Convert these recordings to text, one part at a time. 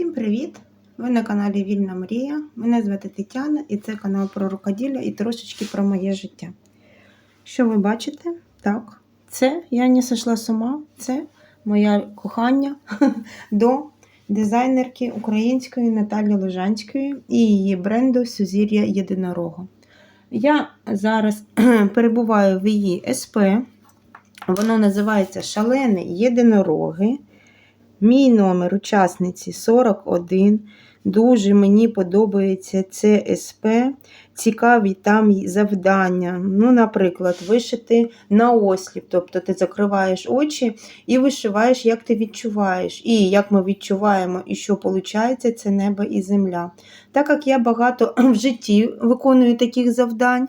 Всім привіт! Ви на каналі Вільна Мрія. Мене звати Тетяна і це канал про рукоділля і трошечки про моє життя. Що ви бачите? Так, це я не сошла з ума, це моє кохання до дизайнерки української Наталі Лежанської і її бренду Сузір'я Єдинорога. Я зараз перебуваю в її СП. Воно називається Шалені Єдинороги. Мій номер учасниці 41. Дуже мені подобається це СП. Цікаві там завдання. Ну, Наприклад, вишити на осліп. Тобто ти закриваєш очі і вишиваєш, як ти відчуваєш. І як ми відчуваємо, і що виходить, це небо і земля. Так як я багато в житті виконую таких завдань,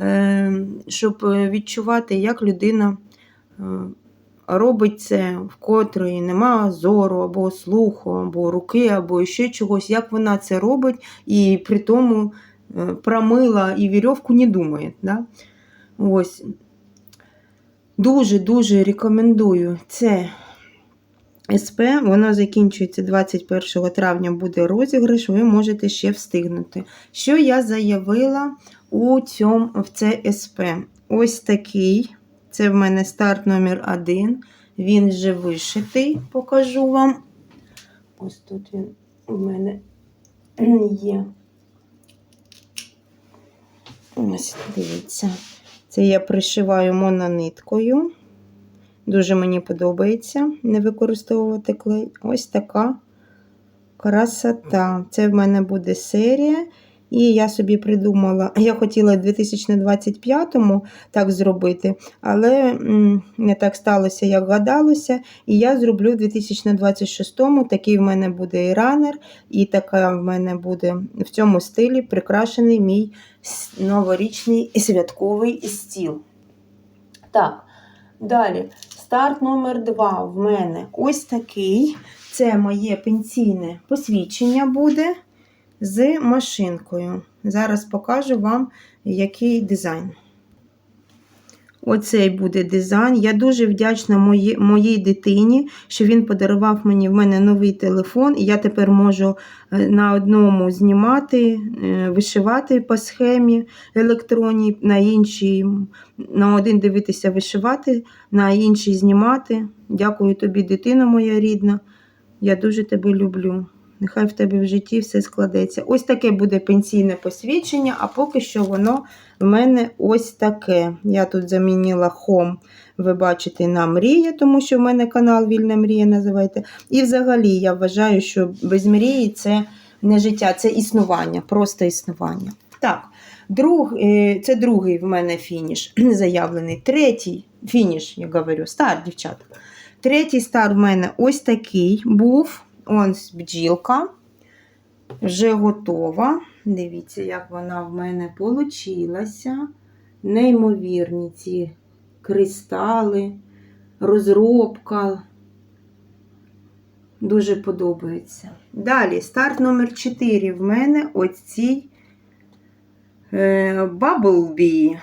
е, щоб відчувати, як людина. Робить це, в котрої нема зору, або слуху, або руки, або ще чогось, як вона це робить, і при тому е, промила і вірьовку не думає. Да? Ось. Дуже-дуже рекомендую це СП. Воно закінчується 21 травня, буде розіграш, ви можете ще встигнути. Що я заявила у цьому в це СП? Ось такий. Це в мене старт номер 1 Він вже вишитий, покажу вам. Ось тут він у мене є. Ось, дивіться. Це я пришиваю монониткою. Дуже мені подобається не використовувати клей. Ось така красота. Це в мене буде серія. І я собі придумала, я хотіла в 2025-му так зробити, але не так сталося, як гадалося. І я зроблю в 2026-му. Такий в мене буде і ранер, і така в мене буде в цьому стилі прикрашений мій новорічний святковий стіл. Так, далі. Старт номер 2 в мене ось такий. Це моє пенсійне посвідчення буде з машинкою. Зараз покажу вам, який дизайн. Оцей буде дизайн. Я дуже вдячна моїй, моїй дитині, що він подарував мені в мене новий телефон, і я тепер можу е, на одному знімати, е, вишивати по схемі електронній, на іншій, на один дивитися, вишивати, на інший знімати. Дякую тобі, дитина моя рідна. Я дуже тебе люблю. Нехай в тебе в житті все складеться. Ось таке буде пенсійне посвідчення, а поки що воно в мене ось таке. Я тут замінила хом, ви бачите, на мрія, тому що в мене канал Вільна Мрія називаєте. І взагалі я вважаю, що без мрії це не життя, це існування, просто існування. Так, друг, е, це другий в мене фініш заявлений. Третій фініш, я говорю, стар, дівчата. Третій стар в мене ось такий був. Ось бджілка вже готова. Дивіться, як вона в мене получилася. Неймовірні ці кристали, розробка. Дуже подобається. Далі, старт номер 4 в мене ось цій Bubblebee,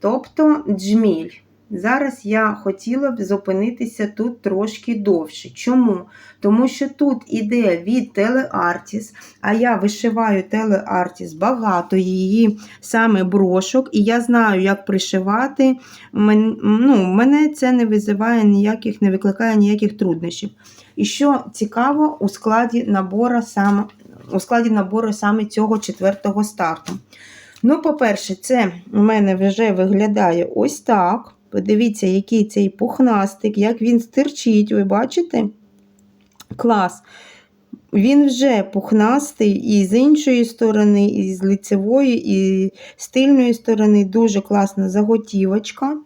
тобто джміль. Зараз я хотіла б зупинитися тут трошки довше. Чому? Тому що тут іде від Телеартіс, а я вишиваю Телеартіс багато її саме брошок, і я знаю, як пришивати. Ну, Мене це не визиває ніяких, не викликає ніяких труднощів. І що цікаво, у складі набору саме, у складі набору саме цього четвертого старту. Ну, по-перше, це у мене вже виглядає ось так. Подивіться, який цей пухнастик, як він стирчить, ви бачите? Клас. Він вже пухнастий і з іншої сторони, і з лицевої, і з тильної сторони дуже класна заготівочка.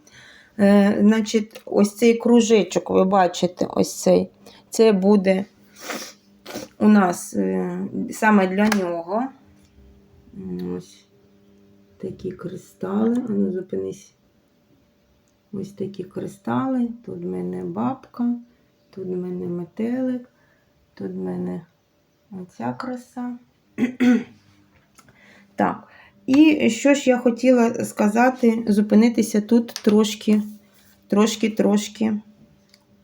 Е, Значить, Ось цей кружечок, ви бачите, ось цей. Це буде у нас е, саме для нього. Ось такі кристали. Ану, зупинись. Ось такі кристали. Тут в мене бабка, тут в мене метелик, тут в мене оця краса. так. І що ж я хотіла сказати, зупинитися тут трошки, трошки, трошки.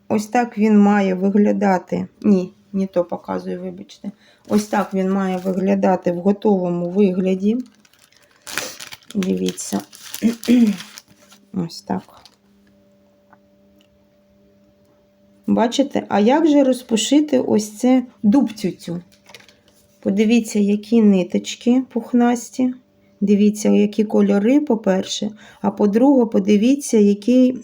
Ось так він має виглядати. Ні, не то показую, вибачте. Ось так він має виглядати в готовому вигляді. Дивіться. Ось так. Бачите? А як же розпушити ось це дубцю цю? Подивіться, які ниточки пухнасті. Дивіться, які кольори, по-перше. А по-друге, подивіться, який,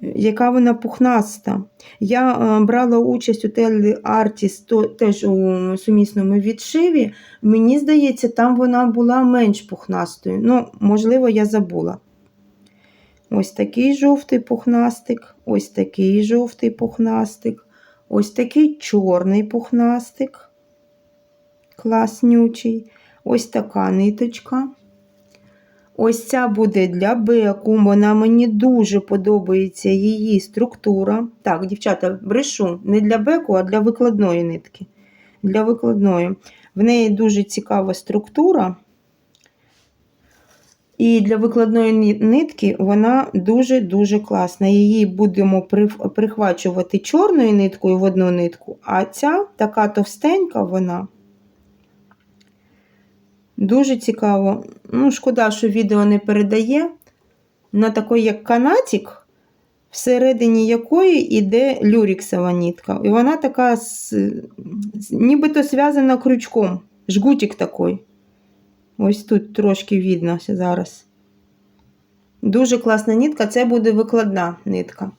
яка вона пухнаста. Я е, брала участь у Телі Артіс, теж у сумісному відшиві. Мені здається, там вона була менш пухнастою. Ну, можливо, я забула. Ось такий жовтий пухнастик, ось такий жовтий пухнастик, ось такий чорний пухнастик, класнючий, ось така ниточка. Ось ця буде для беку, вона мені дуже подобається її структура. Так, дівчата, брешу, не для беку, а для викладної нитки. Для викладної. В неї дуже цікава структура. І для викладної нитки вона дуже-дуже класна. Її будемо прихвачувати чорною ниткою в одну нитку, а ця така товстенька вона. Дуже цікаво. Ну, шкода, що відео не передає. На такий, як канатик, всередині якої йде люріксова нитка. І вона така нібито зв'язана крючком. Жгутик такий. Ось тут трошки видно зараз. Дуже класна нитка, це буде викладна нитка.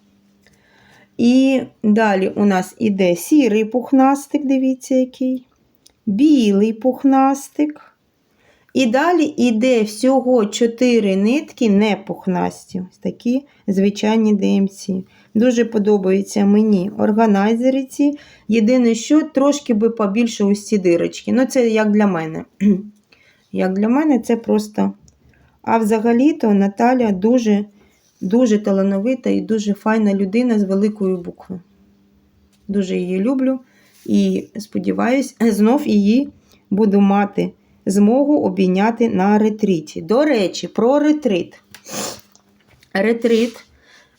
І далі у нас іде сірий пухнастик, дивіться який. Білий пухнастик. І далі йде всього 4 нитки не пухнасті. Такі звичайні DMC. Дуже подобаються мені органайзери ці. Єдине, що трошки би побільше ось ці дирочки. Ну, це як для мене. Як для мене, це просто. А взагалі-то Наталя дуже, дуже талановита і дуже файна людина з великої букви. Дуже її люблю і сподіваюсь, знов її буду мати змогу обійняти на ретріті. До речі, про ретрит. Ретрит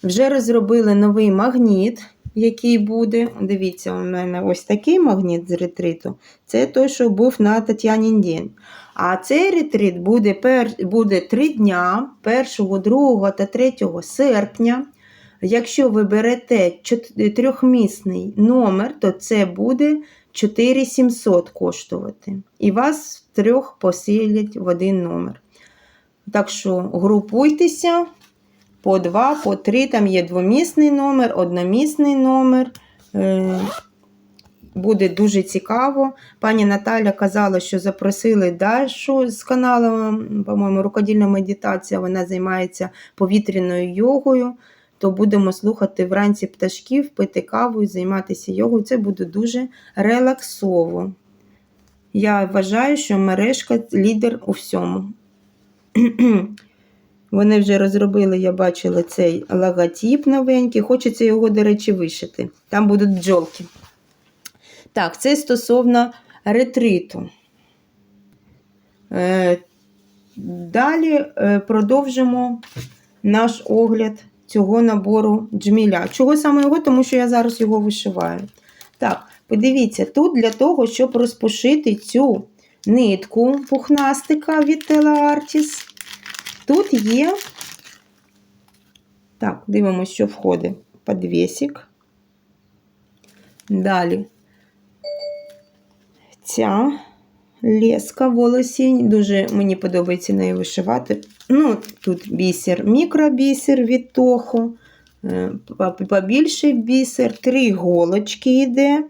вже розробили новий магніт, який буде. Дивіться, у мене ось такий магніт з ретриту. Це той, що був на Тетянін день. А цей ретрит буде, пер... буде 3 дня 1, 2 та 3 серпня. Якщо ви берете трьохмісний номер, то це буде 4700 коштувати. І вас трьох посилять в один номер. Так що групуйтеся по два, по три. Там є двомісний номер, одномісний номер. Е, Буде дуже цікаво. Пані Наталя казала, що запросили Дашу з каналу, по-моєму, рукодільна медитація. Вона займається повітряною йогою. То будемо слухати вранці пташків, пити каву і займатися йогою. Це буде дуже релаксово. Я вважаю, що мережка лідер у всьому. Вони вже розробили, я бачила цей логотип новенький. Хочеться його, до речі, вишити. Там будуть бджолки. Так, це стосовно ретриту. Е, Далі е, продовжимо наш огляд цього набору джміля. Чого саме його? Тому що я зараз його вишиваю. Так, подивіться, тут для того, щоб розпушити цю нитку пухнастика від Artis, тут є. Так, дивимося, що входить подвесик. Далі ця леска волосінь. Дуже мені подобається нею вишивати. Ну, Тут бісер, мікробісер від тоху, е, побільший бісер, три голочки йде.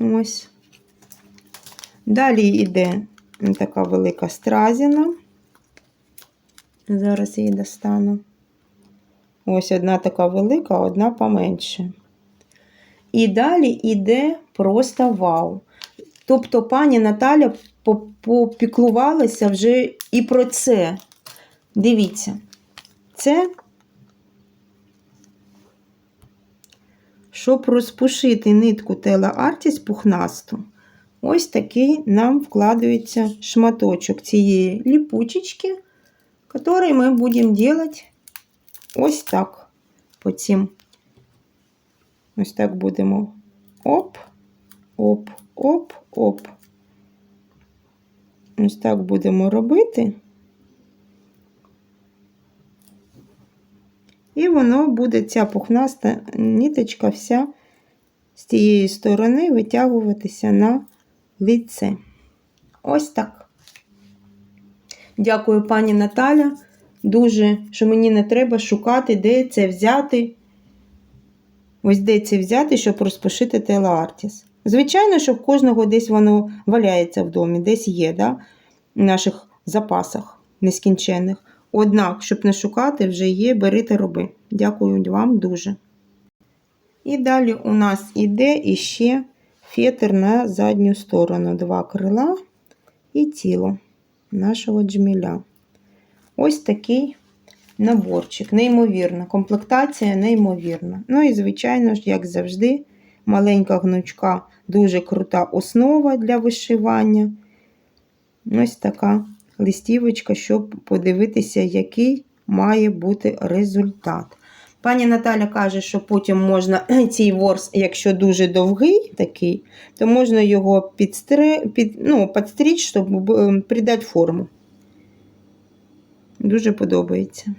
Ось. Далі йде така велика стразіна. Зараз її достану. Ось одна така велика, одна поменше. І далі йде просто вау. Тобто пані Наталя попіклувалася вже і про це. Дивіться, це, щоб розпушити нитку Тела Артіс пухнасту, ось такий нам вкладається шматочок цієї ліпучечки, який ми будемо робити ось так по цим Ось так будемо оп, оп, оп, оп. Ось так будемо робити. І воно буде ця пухнаста ниточка вся з тієї сторони витягуватися на лице. Ось так. Дякую, пані Наталя. Дуже, що мені не треба шукати, де це взяти. Ось де це взяти, щоб розпошити телеартіс. Звичайно, що в кожного десь воно валяється в домі, десь є, да? в наших запасах нескінченних. Однак, щоб не шукати, вже є, бери та роби. Дякую вам дуже. І далі у нас іде іще фетр на задню сторону. Два крила і тіло нашого джміля. Ось такий наборчик. Неймовірна. Комплектація неймовірна. Ну і, звичайно ж, як завжди, маленька гнучка, дуже крута основа для вишивання. Ось така листівочка, щоб подивитися, який має бути результат. Пані Наталя каже, що потім можна цей ворс, якщо дуже довгий такий, то можна його підстри... під... ну, підстрічь, щоб придати форму. Дуже подобається.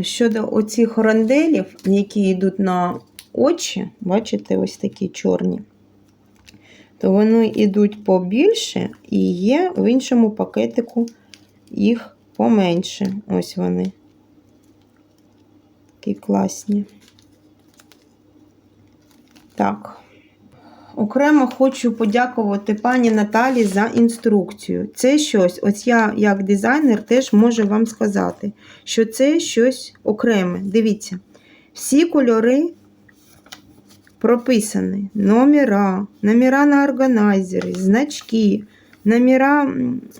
Щодо оцих ронделів, які йдуть на очі, бачите, ось такі чорні, то вони йдуть побільше і є в іншому пакетику їх поменше. Ось вони. Такі класні. Так. Окремо хочу подякувати пані Наталі за інструкцію. Це щось, ось я, як дизайнер, теж можу вам сказати, що це щось окреме. Дивіться, всі кольори прописані: номера, номера на органайзери, значки, номера,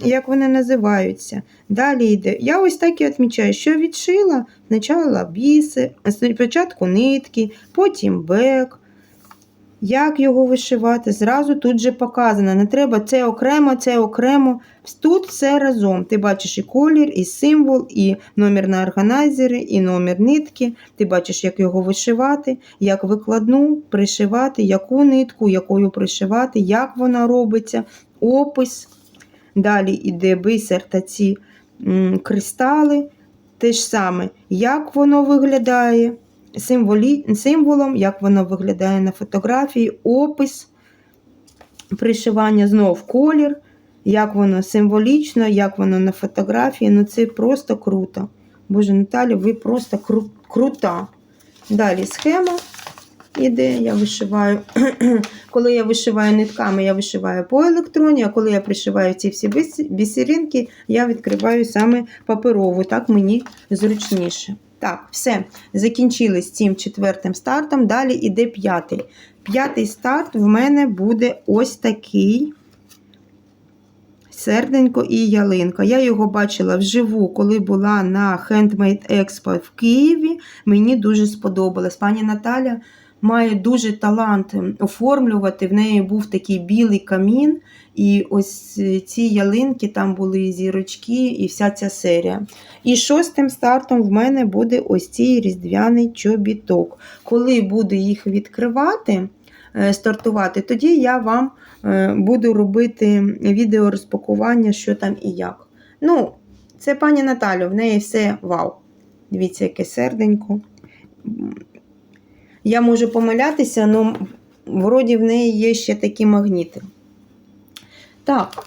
як вони називаються. Далі йде. Я ось так і відмічаю, що відшила спочатку біси, спочатку нитки, потім бек. Як його вишивати, зразу тут же показано. Не треба це окремо, це окремо. Тут все разом. Ти бачиш і колір, і символ, і номер на органайзери, і номер нитки. Ти бачиш, як його вишивати, як викладну пришивати, яку нитку, якою пришивати, як вона робиться, опис. Далі йде бисер та ці кристали. Те ж саме, як воно виглядає символі, символом, як воно виглядає на фотографії, опис пришивання, знов колір, як воно символічно, як воно на фотографії. Ну це просто круто. Боже, Наталя, ви просто кру, крута. Далі схема іде, я вишиваю. коли я вишиваю нитками, я вишиваю по електроні, а коли я пришиваю ці всі бісеринки, я відкриваю саме паперову, так мені зручніше. Так, все, закінчили цим четвертим стартом. Далі іде п'ятий. П'ятий старт в мене буде ось такий серденько і ялинка. Я його бачила вживу, коли була на Handmade Expo в Києві. Мені дуже сподобалось. Пані Наталя має дуже талант оформлювати. В неї був такий білий камін. І ось ці ялинки, там були зірочки і вся ця серія. І шостим стартом в мене буде ось цей різдвяний чобіток. Коли буду їх відкривати, е, стартувати, тоді я вам е, буду робити відео розпакування, що там і як. Ну, це пані Наталю, в неї все вау. Дивіться, яке серденько. Я можу помилятися, але вроді в неї є ще такі магніти. Так,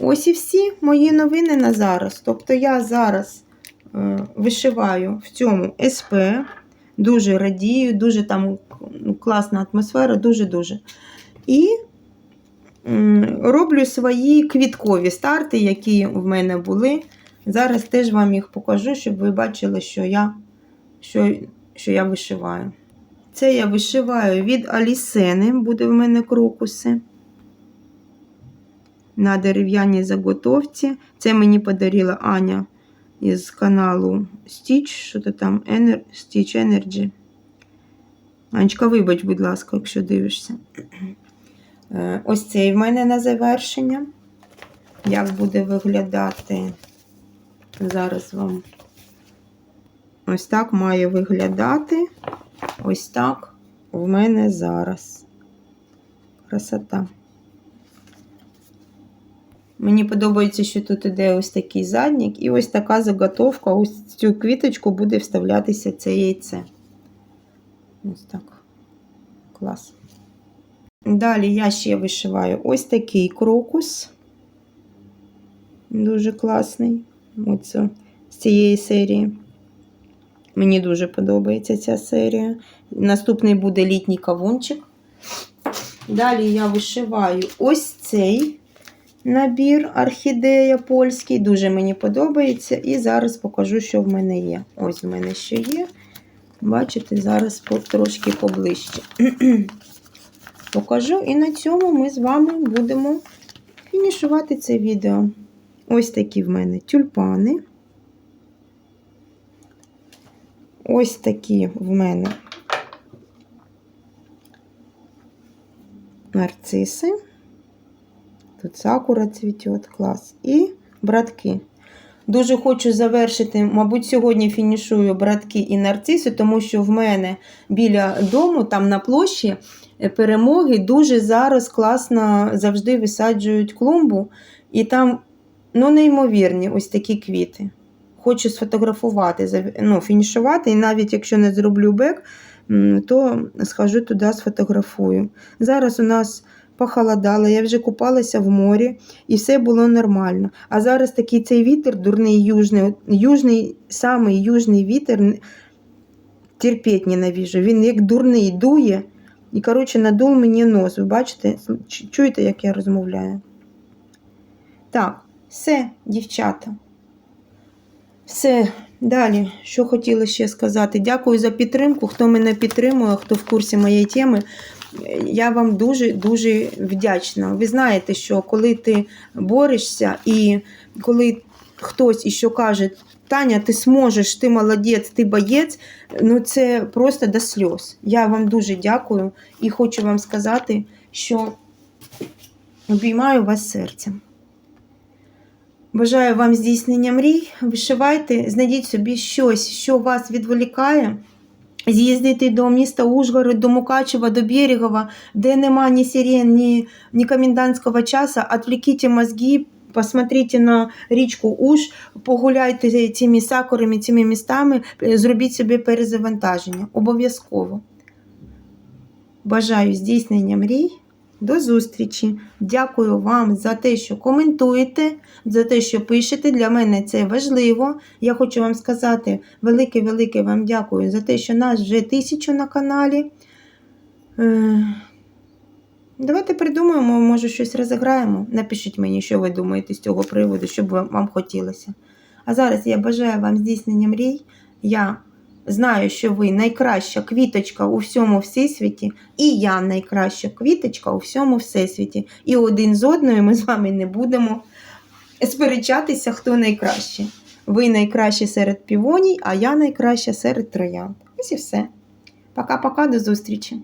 ось і всі мої новини на зараз. Тобто я зараз е, вишиваю в цьому СП, дуже радію, дуже там ну, класна атмосфера, дуже-дуже. І роблю свої квіткові старти, які в мене були. Зараз теж вам їх покажу, щоб ви бачили, що я, що, що я вишиваю. Це я вишиваю від Алісени, буде в мене крокуси на дерев'яній заготовці. Це мені подарила Аня із каналу Stitch, що то там Ener... Stitch Energy. Анечка, вибач, будь ласка, якщо дивишся. Е, Ось цей в мене на завершення. Як буде виглядати? Зараз вам ось так має виглядати. Ось так. в мене зараз. Красота. Мені подобається, що тут іде ось такий заднік, і ось така заготовка. Ось в цю квіточку буде вставлятися це яйце. Ось так. Клас. Далі я ще вишиваю ось такий крокус. Дуже класний. Оце, з цієї серії. Мені дуже подобається ця серія. Наступний буде літній кавунчик. Далі я вишиваю ось цей набір орхідея польський. Дуже мені подобається. І зараз покажу, що в мене є. Ось в мене ще є. Бачите, зараз трошки поближче. Покажу, і на цьому ми з вами будемо фінішувати це відео. Ось такі в мене тюльпани. Ось такі в мене нарциси. Тут сакура цвіте, клас. І братки. Дуже хочу завершити, мабуть, сьогодні фінішую братки і нарциси, тому що в мене біля дому, там на площі е, перемоги, дуже зараз класно завжди висаджують клумбу. І там ну, неймовірні ось такі квіти. Хочу сфотографувати, ну, фінішувати, і навіть якщо не зроблю бек, то схожу туди, сфотографую. Зараз у нас похолодало, я вже купалася в морі, і все було нормально. А зараз такий цей вітер, дурний южний, южний, самий южний вітер, терпіть ненавіжу. Він як дурний дує, і, коротше, надув мені нос. Ви бачите? Чуєте, як я розмовляю? Так, все, дівчата. Все, далі, що хотіла ще сказати. Дякую за підтримку. Хто мене підтримує, хто в курсі моєї теми. Я вам дуже-дуже вдячна. Ви знаєте, що коли ти борешся, і коли хтось іще каже, Таня, ти зможеш, ти молодець, ти боєць, ну це просто до сльоз. Я вам дуже дякую і хочу вам сказати, що обіймаю вас серцем. Бажаю вам здійснення мрій. Вишивайте, знайдіть собі щось, що вас відволікає. З'їздити до міста Ужгород, до Мукачева, до Берегова, де нема ні сирен, ні, ні комендантського часу. Отвлеките мозги, посмотрите на річку Уж, погуляйте цими сакурами, цими містами, зробіть собі перезавантаження. Обов'язково. Бажаю здійснення мрій. До зустрічі. Дякую вам за те, що коментуєте, за те, що пишете. Для мене це важливо. Я хочу вам сказати велике-велике вам дякую за те, що нас вже тисячу на каналі. Е, Давайте придумаємо, може щось розіграємо. Напишіть мені, що ви думаєте з цього приводу, що б вам вам хотілося. А зараз я бажаю вам здійснення мрій. Я знаю, що ви найкраща квіточка у всьому всесвіті, і я найкраща квіточка у всьому всесвіті. І один з одною ми з вами не будемо сперечатися, хто найкращий. Ви найкращі серед півоній, а я найкраща серед троянд. Ось і все. Пока-пока, до зустрічі!